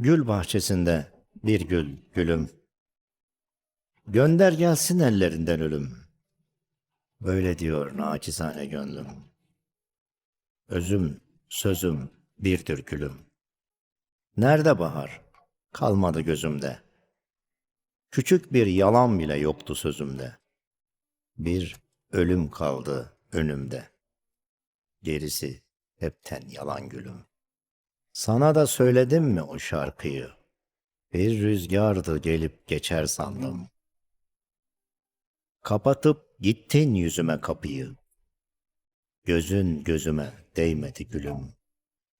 Gül bahçesinde bir gül gülüm. Gönder gelsin ellerinden ölüm. Böyle diyor naçizane gönlüm. Özüm, sözüm birdir gülüm. Nerede bahar? Kalmadı gözümde. Küçük bir yalan bile yoktu sözümde. Bir ölüm kaldı önümde. Gerisi hepten yalan gülüm. Sana da söyledim mi o şarkıyı? Bir rüzgardı gelip geçer sandım. Kapatıp gittin yüzüme kapıyı. Gözün gözüme değmedi gülüm.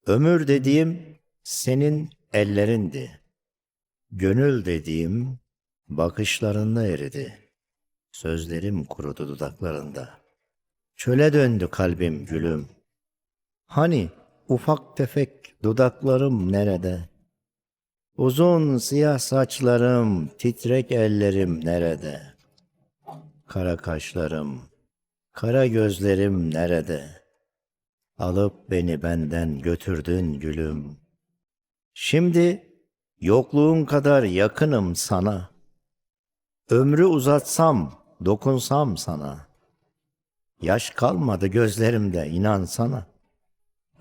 Ömür dediğim senin ellerindi. Gönül dediğim bakışlarında eridi. Sözlerim kurudu dudaklarında. Çöle döndü kalbim gülüm. Hani ufak tefek dudaklarım nerede? Uzun siyah saçlarım, titrek ellerim nerede? Kara kaşlarım, kara gözlerim nerede? Alıp beni benden götürdün gülüm. Şimdi yokluğun kadar yakınım sana. Ömrü uzatsam, dokunsam sana. Yaş kalmadı gözlerimde inan sana.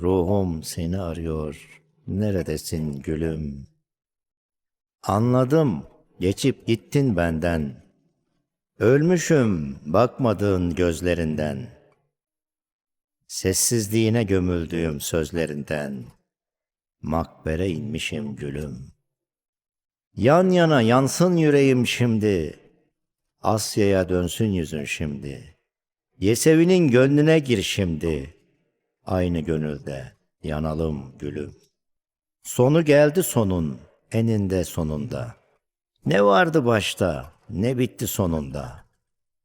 Ruhum seni arıyor. Neredesin gülüm? Anladım, geçip gittin benden. Ölmüşüm bakmadığın gözlerinden. Sessizliğine gömüldüğüm sözlerinden. Makbere inmişim gülüm. Yan yana yansın yüreğim şimdi. Asya'ya dönsün yüzün şimdi. Yesevi'nin gönlüne gir şimdi. Aynı gönülde yanalım gülüm. Sonu geldi sonun, eninde sonunda. Ne vardı başta, ne bitti sonunda.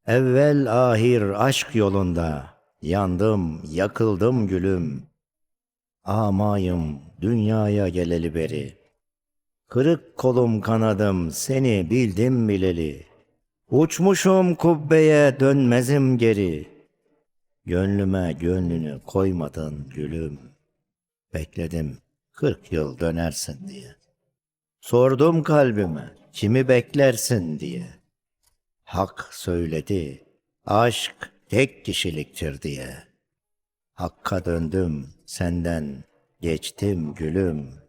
Evvel ahir aşk yolunda. Yandım, yakıldım gülüm. Amayım dünyaya geleli beri. Kırık kolum kanadım seni bildim bileli. Uçmuşum kubbeye dönmezim geri. Gönlüme gönlünü koymadın gülüm. Bekledim kırk yıl dönersin diye. Sordum kalbime kimi beklersin diye. Hak söyledi aşk tek kişiliktir diye. Hakka döndüm senden geçtim gülüm.